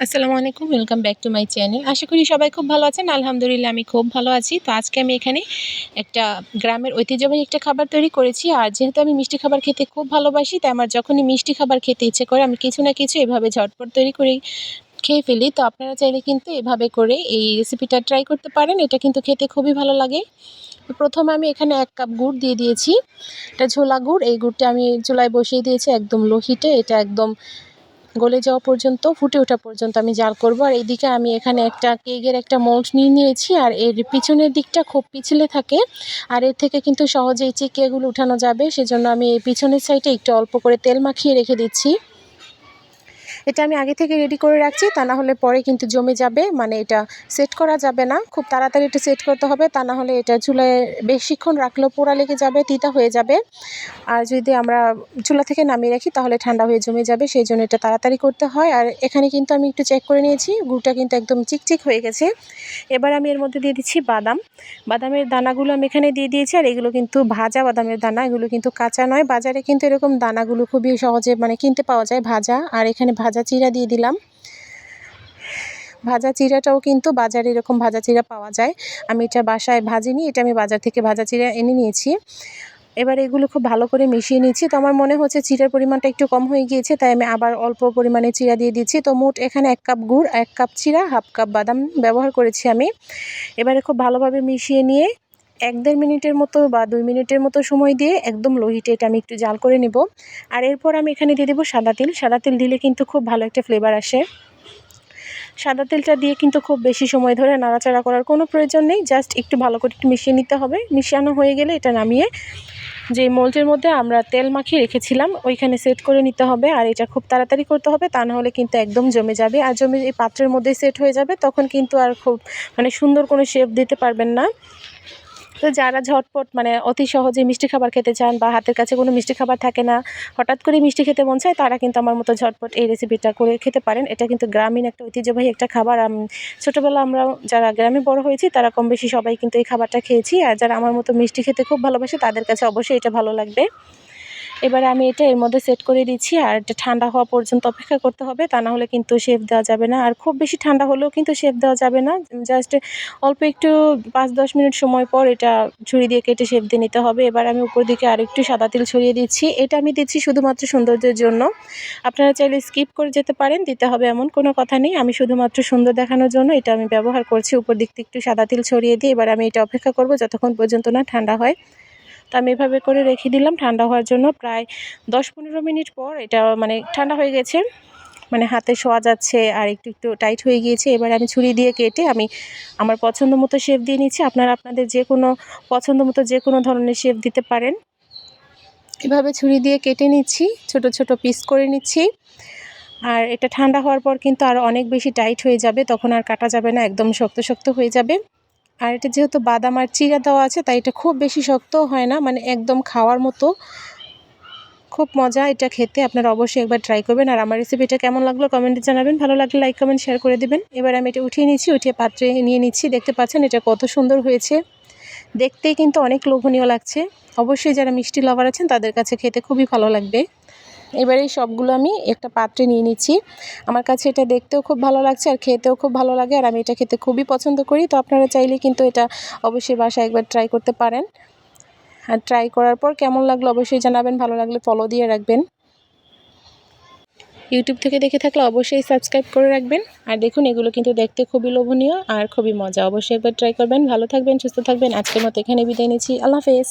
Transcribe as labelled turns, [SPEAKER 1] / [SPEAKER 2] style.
[SPEAKER 1] আসসালামু আলাইকুম welcome back to my channel আশা করি সবাই খুব ভালো আছেন। আলহামদুলিল্লাহ, আমি খুব ভালো আছি। তো আজকে আমি এখানে একটা গ্রামের ঐতিহ্যবাহী একটা খাবার তৈরি করেছি। আর যেহেতু আমি মিষ্টি খাবার খেতে খুব ভালোবাসি, তাই আমার যখনই মিষ্টি খাবার খেতে ইচ্ছে করে, আমি কিছু না কিছু এভাবে ঝটপট তৈরি করে খেয়ে ফেলি। তো আপনারা চাইলে কিন্তু এভাবে করে এই রেসিপিটা ট্রাই করতে পারেন। এটা কিন্তু খেতে খুবই ভালো লাগে। প্রথমে আমি এখানে এক কাপ গুড় দিয়ে দিয়েছি। এটা ঝোলা গুড়। এই গুড়টা আমি চুলায় বসিয়ে দিয়েছি একদম লোহিটে এটা একদম গলে যাওয়া পর্যন্ত, ফুটে ওঠা পর্যন্ত আমি জাল করব। আর এইদিকে আমি এখানে একটা কেকের একটা মোল্ড নিয়ে নিয়েছি আর এর পিছনের দিকটা খুব পিছলে থাকে। আর এর থেকে কিন্তু সহজেই চিকিয়াগুলো উঠানো যাবে। সেজন্য আমি এই পিছনের সাইডে একটু অল্প করে তেল মাখিয়ে রেখে দিচ্ছি। এটা আমি আগে থেকে রেডি করে রাখছি, তা না হলে পরে কিন্তু জমে যাবে মানে এটা সেট করা যাবে না। খুব তাড়াতাড়ি এটা সেট করতে হবে, তা না হলে এটা চুলায় বেশিক্ষণ রাখলেও পোড়া লেগে যাবে, তিতা হয়ে যাবে। আর যদি আমরা চুলা থেকে নামিয়ে রাখি, তাহলে ঠান্ডা হয়ে জমে যাবে, সেই জন্য এটা তাড়াতাড়ি করতে হয়। আর এখানে কিন্তু আমি একটু চেক করে নিয়েছি, গুড়টা কিন্তু একদম চিকচিক হয়ে গেছে। এবার আমি এর মধ্যে দিয়ে দিচ্ছি বাদাম। বাদামের দানাগুলো আমি এখানে দিয়ে দিয়েছি, আর এগুলো কিন্তু ভাজা বাদামের দানা, এগুলো কিন্তু কাঁচা নয়। বাজারে কিন্তু এরকম দানাগুলো খুবই সহজে মানে কিনতে পাওয়া যায় ভাজা, আর এখানে ভাজা ভাজা চিরা দিয়ে দিলাম। ভাজা চিরাটাও কিন্তু বাজারে এরকম ভাজা চিরা পাওয়া যায়। আমি এটা বাসায় ভাজিনি, এটা আমি বাজার থেকে ভাজা চিরা এনে নিয়েছি। এবার এগুলো খুব ভালো করে মিশিয়ে নিচ্ছি তো আমার মনে হচ্ছে চিরার পরিমাণটা একটু কম হয়ে গিয়েছে, তাই আমি আবার অল্প পরিমাণে চিরা দিয়ে দিচ্ছি। তো মোট এখানে এক কাপ গুড়, এক কাপ চিরা, হাফ কাপ বাদাম ব্যবহার করেছি আমি। এবারে খুব ভালোভাবে মিশিয়ে নিয়ে এক দেড় মিনিটের মতো বা দুই মিনিটের মতো সময় দিয়ে একদম লোহিটে এটা আমি একটু জাল করে নেব। আর এরপর আমি এখানে দিয়ে দেবো সাদা তিল। সাদা তিল দিলে কিন্তু খুব ভালো একটা ফ্লেভার আসে। সাদা তেলটা দিয়ে কিন্তু খুব বেশি সময় ধরে নাড়াচাড়া করার কোনো প্রয়োজন নেই। জাস্ট একটু ভালো করে একটু মিশিয়ে নিতে হবে। মিশিয়ানো হয়ে গেলে এটা নামিয়ে যে মোল্টের মধ্যে আমরা তেল মাখিয়ে রেখেছিলাম, ওইখানে সেট করে নিতে হবে। আর এটা খুব তাড়াতাড়ি করতে হবে, তা নাহলে কিন্তু একদম জমে যাবে। আর জমে এই পাত্রের মধ্যে সেট হয়ে যাবে, তখন কিন্তু আর খুব মানে সুন্দর কোনো শেপ দিতে পারবেন না। তো যারা ঝটপট মানে অতি সহজে মিষ্টি খাবার খেতে চান বা হাতের কাছে কোনো মিষ্টি খাবার থাকে না, হঠাৎ করে মিষ্টি খেতে মন চায়, তারা কিন্তু আমার মতো ঝটপট এই রেসিপিটা করে খেতে পারেন। এটা কিন্তু গ্রামীণ একটা ঐতিহ্যবাহী একটা খাবার। ছোটোবেলা আমরা যারা গ্রামে বড় হয়েছি, তারা কম বেশি সবাই কিন্তু এই খাবারটা খেয়েছি। আর যারা আমার মতো মিষ্টি খেতে খুব ভালোবাসে, তাদের কাছে অবশ্যই এটা ভালো লাগবে। এবারে আমি এটা এর মধ্যে সেট করে দিচ্ছি আর এটা ঠান্ডা হওয়া পর্যন্ত অপেক্ষা করতে হবে। তা না হলে কিন্তু শেফ দেওয়া যাবে না। আর খুব বেশি ঠান্ডা হলেও কিন্তু শেফ দেওয়া যাবে না। জাস্ট অল্প একটু পাঁচ দশ মিনিট সময় পর এটা ছুরি দিয়ে কেটে শেফ দিয়ে নিতে হবে। এবার আমি উপর দিকে আরেকটু সাদা তেল ছড়িয়ে দিচ্ছি। এটা আমি দিচ্ছি শুধুমাত্র সৌন্দর্যের জন্য। আপনারা চাইলে স্কিপ করে যেতে পারেন, দিতে হবে এমন কোনো কথা নেই। আমি শুধুমাত্র সুন্দর দেখানোর জন্য এটা আমি ব্যবহার করছি। উপর দিক থেকে একটু সাদা তেল ছড়িয়ে দিয়ে এবার আমি এটা অপেক্ষা করব যতক্ষণ পর্যন্ত না ঠান্ডা হয়। তো আমি এভাবে করে রেখে দিলাম। ঠান্ডা হওয়ার জন্য প্রায় দশ পনেরো মিনিট পর এটা মানে ঠান্ডা হয়ে গেছে। মানে হাতে শোয়া যাচ্ছে আর একটু একটু টাইট হয়ে গিয়েছে। এবার আমি ছুরি দিয়ে কেটে আমি আমার পছন্দ মতো শেপ দিয়ে নিচ্ছি। আপনারা আপনাদের যে কোনো পছন্দ মতো যে কোনো ধরনের শেপ দিতে পারেন। এভাবে ছুরি দিয়ে কেটে নিচ্ছি। ছোট ছোট পিস করে নিচ্ছি। আর এটা ঠান্ডা হওয়ার পর কিন্তু আরও অনেক বেশি টাইট হয়ে যাবে। তখন আর কাটা যাবে না। একদম শক্ত শক্ত হয়ে যাবে। আর এটা যেহেতু বাদাম আর চিরা দেওয়া আছে, তাই এটা খুব বেশি শক্তও হয় না মানে একদম খাওয়ার মতো। খুব মজা এটা খেতে, আপনারা অবশ্যই একবার ট্রাই করবেন। আর আমার রেসিপিটা কেমন লাগল কমেন্টে জানাবেন। ভালো লাগলে লাইক কমেন্ট শেয়ার করে দেবেন। এবার আমি এটা উঠিয়ে নিচ্ছি, উঠিয়ে পাত্রে নিয়ে নিচ্ছি। দেখতে পাচ্ছেন এটা কত সুন্দর হয়েছে। দেখতেই কিন্তু অনেক লোভনীয় লাগছে। অবশ্যই যারা মিষ্টি লাভার আছেন, তাদের কাছে খেতে খুবই ভালো লাগবে। এবারে সবগুলো আমি একটা পাত্রে নিয়ে নিচ্ছি। আমার কাছে এটা দেখতেও খুব ভালো লাগছে আর খেতেও খুব ভালো লাগে আর আমি এটা খেতে খুবই পছন্দ করি। তো আপনারা চাইলে কিন্তু এটা অবশ্যই বাসায় একবার ট্রাই করতে পারেন। আর ট্রাই করার পর কেমন লাগল অবশ্যই জানাবেন, ভালো লাগলে ফলো দিয়ে রাখবেন। ইউটিউব থেকে দেখে থাকলে অবশ্যই সাবস্ক্রাইব করে রাখবেন। আর দেখুন, এগুলো কিন্তু দেখতে খুবই লোভনীয় আর খুবই মজা। অবশ্যই একবার ট্রাই করবেন। ভালো থাকবেন, সুস্থ থাকবেন। আজকের মতো এখানে বিদায় নিচ্ছি। আল্লাহ হাফেজ।